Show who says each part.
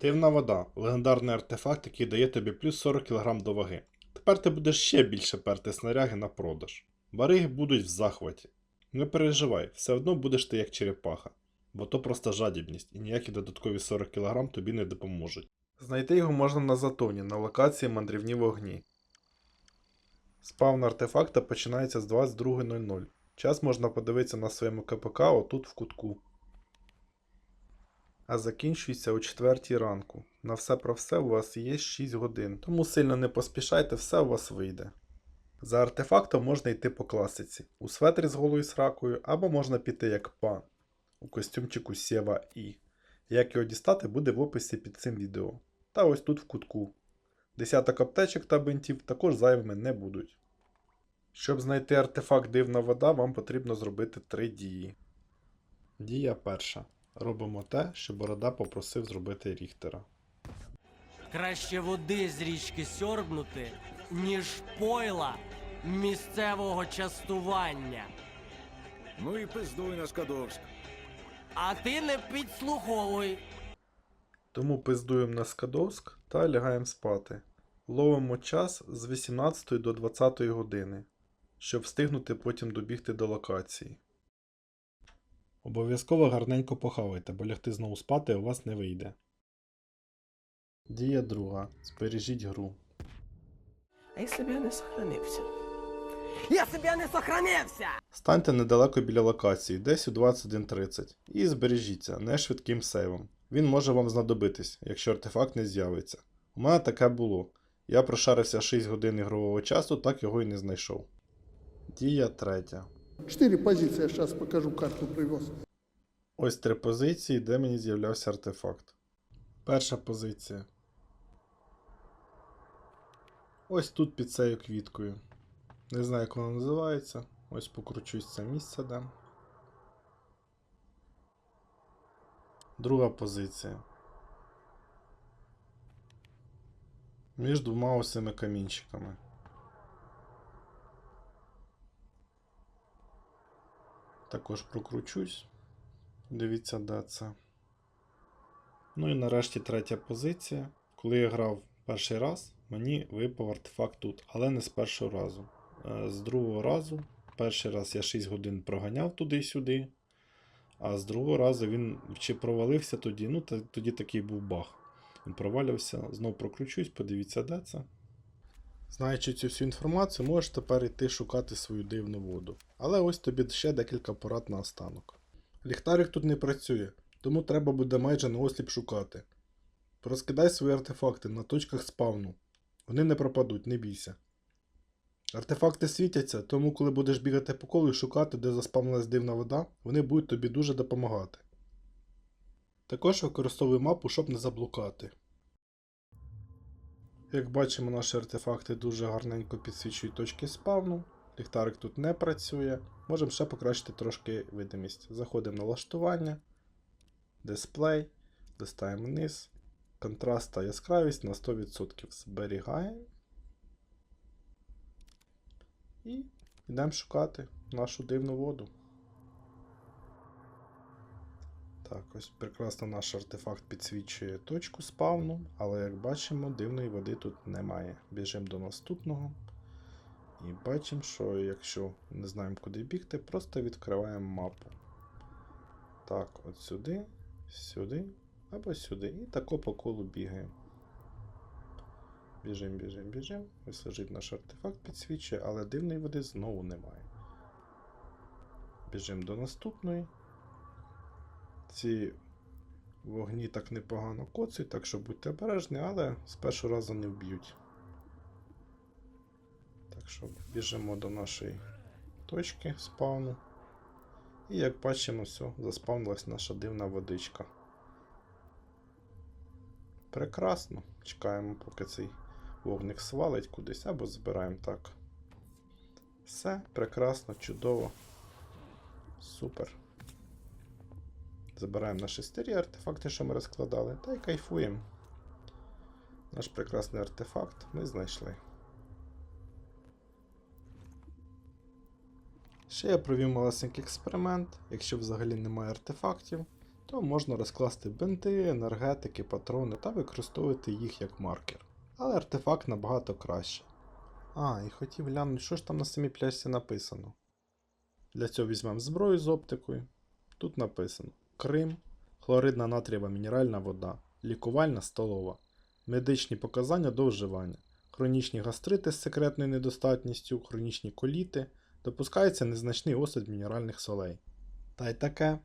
Speaker 1: Дивна вода легендарний артефакт, який дає тобі плюс 40 кг до ваги. Тепер ти будеш ще більше перти снаряги на продаж. Бариги будуть в захваті. Не переживай, все одно будеш ти як черепаха, бо то просто жадібність і ніякі додаткові 40 кг тобі не допоможуть. Знайти його можна на затоні на локації мандрівні вогні. Спавн артефакта починається з 22.00. Час можна подивитися на своєму КПК отут в кутку. А закінчується о 4 ранку. На все про все у вас є 6 годин, тому сильно не поспішайте, все у вас вийде. За артефактом можна йти по класиці, у светрі з голою сракою, або можна піти як пан у костюмчику Сєва І. Як його дістати, буде в описі під цим відео. Та ось тут в кутку. Десяток аптечок та бинтів також зайвими не будуть. Щоб знайти артефакт дивна вода, вам потрібно зробити три дії. Дія перша. Робимо те, що Борода попросив зробити Ріхтера.
Speaker 2: Краще води з річки сьорбнути, ніж пойла місцевого частування.
Speaker 3: Ну і пиздуй на Скадовськ.
Speaker 2: А ти не підслуховуй.
Speaker 1: Тому пиздуємо на Скадовськ та лягаємо спати. Ловимо час з 18 до 20 години, щоб встигнути потім добігти до локації. Обов'язково гарненько похавайте, бо лягти знову спати у вас не вийде. Дія друга. Збережіть гру.
Speaker 4: А я не сохранився?
Speaker 2: Я себе не сохранився!
Speaker 1: Станьте недалеко біля локації, десь у 21.30, і збережіться не швидким сейвом. Він може вам знадобитись, якщо артефакт не з'явиться. У мене таке було. Я прошарився 6 годин ігрового часу, так його і не знайшов. Дія третя.
Speaker 5: Четыре позиции, я сейчас покажу, карту привез.
Speaker 1: Ось три позиції, де мені з'являвся артефакт. Перша позиція. Ось тут під цією квіткою. Не знаю, як вона називається. Ось покручусь це місце де. Друга позиція. Між двома ось цими камінчиками. Також прокручусь. Дивіться, де це. Ну і нарешті третя позиція. Коли я грав перший раз, мені випав артефакт тут, але не з першого разу. Е, З другого разу, перший раз я 6 годин проганяв туди-сюди, а з другого разу він чи провалився тоді, ну тоді такий був баг. Він провалювався, знов прокручусь, подивіться, де це. Знаючи цю всю інформацію, можеш тепер йти шукати свою дивну воду. Але ось тобі ще декілька порад на останок. Ліхтарик тут не працює, тому треба буде майже наосліп шукати. Розкидай свої артефакти на точках спавну. Вони не пропадуть, не бійся. Артефакти світяться, тому коли будеш бігати по колу і шукати, де заспавнилась дивна вода, вони будуть тобі дуже допомагати. Також використовуй мапу, щоб не заблукати. Як бачимо, наші артефакти дуже гарненько підсвічують точки спавну. Ліхтарик тут не працює. Можемо ще покращити трошки видимість. Заходимо на налаштування, дисплей, листаємо вниз, контраст та яскравість на 100%. Зберігаємо. І йдемо шукати нашу дивну воду. Так, ось прекрасно наш артефакт підсвічує точку спавну, але як бачимо, дивної води тут немає. Біжимо до наступного. І бачимо, що якщо не знаємо, куди бігти, просто відкриваємо мапу. Так, от сюди, сюди або сюди. І тако по колу бігаємо. Біжимо, біжимо, біжимо. Ось лежить наш артефакт, підсвічує, але дивної води знову немає. Біжимо до наступної. Ці вогні так непогано коцають, так що будьте обережні, але з першого разу не вб'ють. Так що біжимо до нашої точки спавну. І як бачимо, все, заспавнилась наша дивна водичка. Прекрасно. Чекаємо, поки цей вогник свалить кудись, або збираємо так. Все, прекрасно, чудово. Супер. Забираємо наші старі артефакти, що ми розкладали, та й кайфуємо. Наш прекрасний артефакт ми знайшли. Ще я провів малесенький експеримент. Якщо взагалі немає артефактів, то можна розкласти бинти, енергетики, патрони та використовувати їх як маркер. Але артефакт набагато краще. А, і хотів глянути, що ж там на самій пляшці написано. Для цього візьмемо зброю з оптикою. Тут написано Крим, хлоридна натрієва мінеральна вода, лікувальна столова, медичні показання до вживання, хронічні гастрити з секретною недостатністю, хронічні коліти, допускається незначний осад мінеральних солей. Та й таке.